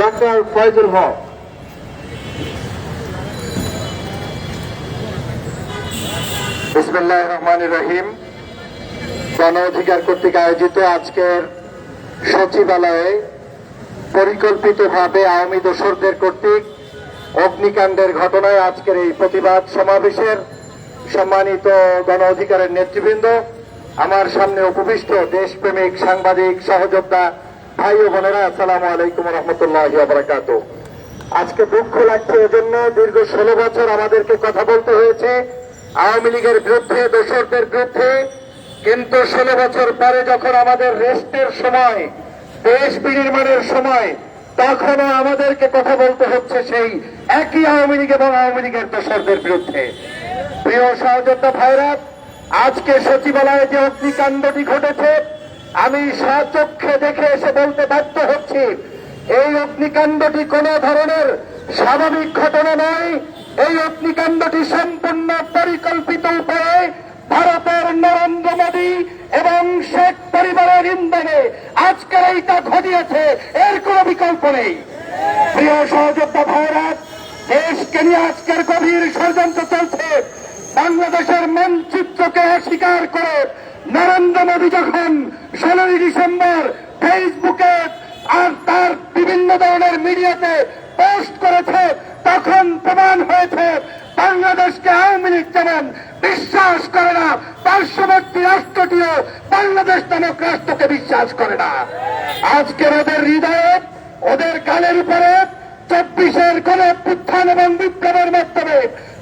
Doctor Faizul হক বিসমুল্লাহ রহমান রহিম। গণ অধিকার কর্তৃক আয়োজিত আজকের সচিবালয়ে পরিকল্পিতভাবে আওয়ামী দোসরদের কর্তৃক অগ্নিকাণ্ডের ঘটনায় আজকের এই প্রতিবাদ সমাবেশের সম্মানিত গণ অধিকারের নেতৃবৃন্দ, আমার সামনে উপবিষ্ট দেশপ্রেমিক সাংবাদিক, সহযোদ্ধা ভাই ও বোনেরা আলাইকুম রহমতুল্লাহ বারাকাত আজকে দুঃখ লাগছে এজন্য দীর্ঘ ষোলো বছর আমাদেরকে কথা বলতে হয়েছে। আওয়ামী লীগের বিরুদ্ধে, দোসরদের বিরুদ্ধে। কিন্তু ষোলো বছর পরে যখন আমাদের রেস্টের সময়, দেশ বিনির্মাণের সময়, তখনও আমাদেরকে কথা বলতে হচ্ছে সেই একই আওয়ামী লীগ এবং আওয়ামী লীগের দোসরদের বিরুদ্ধে। প্রিয় সহযোদ্ধা ভাইরা, আজকে সচিবালয়ে যে অগ্নিকাণ্ডটি ঘটেছে আমি স্বচক্ষে দেখে এসে বলতে বাধ্য হচ্ছি, এই অগ্নিকাণ্ডটি কোন ধরনের স্বাভাবিক ঘটনা নয়। এই অগ্নিকাণ্ডটি সম্পূর্ণ পরিকল্পিত উপায়ে ভারতের নরেন্দ্র মোদী এবং শেখ পরিবারের ইন্ধনে আজকের এইটা ঘটিয়েছে। এর কোনো বিকল্প নেই। প্রিয় সহযোদ্ধা ভাইরা, দেশকে নিয়ে আজকের গভীর ষড়যন্ত্র চলছে। বাংলাদেশের মানচিত্রকে অস্বীকার করে নরেন্দ্র মোদী যখন ষোলোই ডিসেম্বর ফেসবুকে আর তার বিভিন্ন ধরনের মিডিয়াতে পোস্ট করেছে, তখন প্রমাণ হয়েছে বাংলাদেশকে আওয়ামী লীগ যেমন বিশ্বাস করে না, পার্শ্ববর্তী রাষ্ট্রটিও বাংলাদেশ নামক রাষ্ট্রকে বিশ্বাস করে না। আজকের ওদের হৃদয়ে, ওদের গালের উপরে চব্বিশের কোন উত্থান এবং বিপ্লবের মাধ্যমে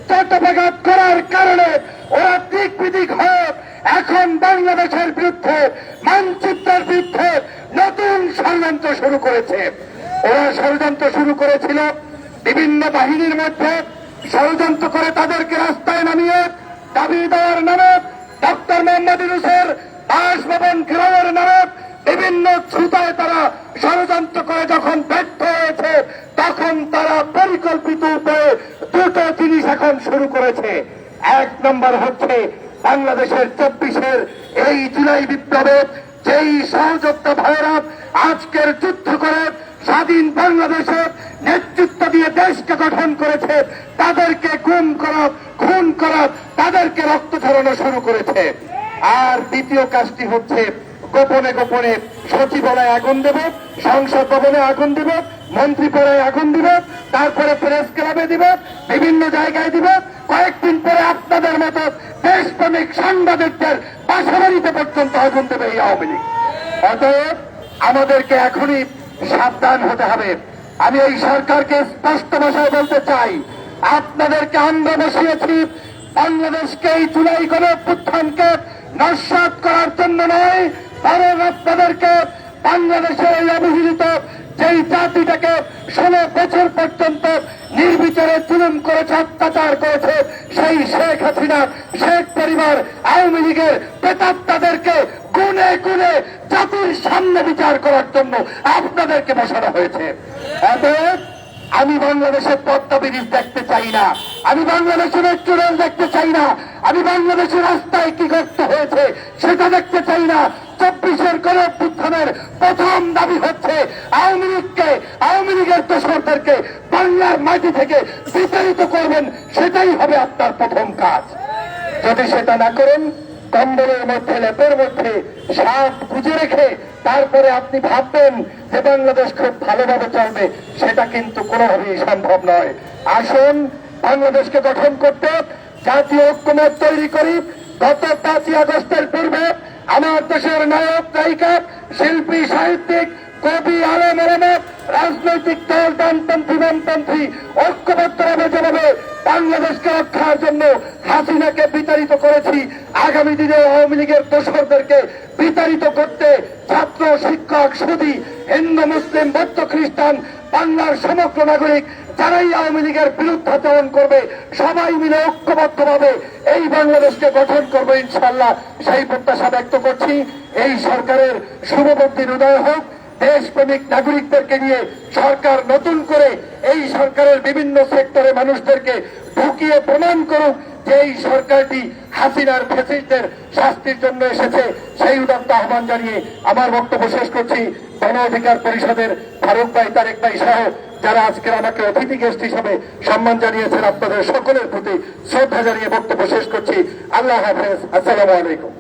চট্টপাঘাত করার কারণে ওরা দিক বিদিক হয়ে এখন বাংলাদেশের বিরুদ্ধে, মানচিত্রের বিরুদ্ধে নতুন ষড়যন্ত্র শুরু করেছে। ওরা ষড়যন্ত্র শুরু করেছিল বিভিন্ন বাহিনীর মধ্যে। ষড়যন্ত্র করে তাদেরকে রাস্তায় নামিয়ে দাবি দেওয়ার নামে ডক্টর মোহাম্মদ ইউনুসের বাসভবন ঘেরাওয়ের নামে বিভিন্ন ছুতায় তারা ষড়যন্ত্র করে যখন ব্যর্থ হয়েছে, তখন তারা পরিকল্পিত উপায়ে দুটো জিনিস এখন শুরু করেছে। এক নম্বর হচ্ছে বাংলাদেশের চব্বিশের এই জুলাই বিপ্লবে যেই সহযোদ্ধা ভাইরা আজকের যুদ্ধ করে স্বাধীন বাংলাদেশের নেতৃত্ব দিয়ে দেশকে গঠন করেছে, তাদেরকে গুম করা, খুন করা, তাদেরকে রক্ত ধরানো শুরু করেছে। আর দ্বিতীয় কাজটি হচ্ছে গোপনে গোপনে সচিবালয়ে আগুন দেব, সংসদ ভবনে আগুন দিব মন্ত্রীপাড়ায় আগুন দিব, তারপরে প্রেস ক্লাবে দিব, বিভিন্ন জায়গায় দিব। কয়েকদিন পরে আপনাদের মতো দেশপ্রেমিক সাংবাদিকদের বাসাবাড়িতে পর্যন্ত আগুন দেবে এই আওয়ামী লীগ। অতএব আমাদেরকে এখনই সাবধান হতে হবে। আমি এই সরকারকে স্পষ্ট ভাষায় বলতে চাই, আপনাদেরকে আমরা বসিয়েছি বাংলাদেশকে এই জুলাই গণ অভ্যুত্থানকে নস্বাত করার জন্য নয়, বরং আপনাদেরকে বাংলাদেশের এই অবহেলিত যেই জাতিটাকে ষোলো বছর পর্যন্ত নির্বিচারে জুলুম করেছে, অত্যাচার করেছে, সেই শেখ হাসিনা, শেখ পরিবার আওয়ামী লীগের প্রেতাত্মাদেরকে গুনে গুনে জাতির সামনে বিচার করার জন্য আপনাদেরকে বসানো হয়েছে। আমি বাংলাদেশের পদ্মা ব্রিজ দেখতে চাই না। আমি বাংলাদেশের রেস্টুরেন্ট দেখতে চাই না। আমি বাংলাদেশের রাস্তায় কি করতে হয়েছে সেটা দেখতে চাই না। চব্বিশের কোন অভ্যুত্থানের প্রথম দাবি হচ্ছে আওয়ামী লীগকে, আওয়ামী লীগের দোসরদেরকে বাংলার মাটি থেকে বিতাড়িত করবেন, সেটাই হবে আপনার প্রথম কাজ। যদি সেটা না করেন, কম্বলের মধ্যে, লেপের মধ্যে সাপ গুজে রেখে তারপরে আপনি ভাববেন যে বাংলাদেশ খুব ভালোভাবে চলবে, সেটা কিন্তু কোনোভাবেই সম্ভব নয়। আসুন বাংলাদেশকে গঠন করতে জাতীয় ঐক্যমত তৈরি করি। গত পাঁচই আগস্টের পূর্বে আমার দেশের নায়ক, নায়িকা, শিল্পী, সাহিত্যিক কবি আলম আলমত রাজনৈতিক দল ডানপন্থী বামপন্থী ঐক্যবদ্ধভাবে যেভাবে বাংলাদেশকে রক্ষার জন্য হাসিনাকে বিতাড়িত করেছি, আগামী দিনে আওয়ামী লীগের দোসরদেরকে বিতাড়িত করতে ছাত্র, শিক্ষক সুদী হিন্দু, মুসলিম, বৌদ্ধ, খ্রিস্টান, বাংলার সমগ্র নাগরিক যারাই আওয়ামী লীগের বিরুদ্ধাচরণ করবে, সবাই মিলে ঐক্যবদ্ধভাবে এই বাংলাদেশকে গঠন করবে ইনশাল্লাহ সেই প্রত্যাশা ব্যক্ত করছি। এই সরকারের শুভবর্তীর উদয় হোক, দেশপ্রেমিক নাগরিকদেরকে নিয়ে সরকার নতুন করে এই সরকারের বিভিন্ন সেক্টরে মানুষদেরকে ঢুকিয়ে প্রমাণ করুক যে এই সরকারটি হাসিনার ফেসিস্টদের শাস্তির জন্য এসেছে। সেই উদাত্ত আহ্বান জানিয়ে আমার বক্তব্য শেষ করছি। গণ অধিকার পরিষদের ফারুক ভাই, তারেক ভাই সহ যারা আজকে আমাকে অতিথি গেস্ট হিসাবে সম্মান জানিয়েছেন, আপনাদের সকলের প্রতি শ্রদ্ধা জানিয়ে বক্তব্য শেষ করছি। আল্লাহ হাফেজ, আসসালাম আলাইকুম।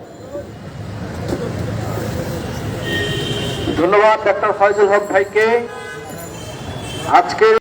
ধন্যবাদ, ডাক্তার ফয়জুল হক ভাইকে। আজকের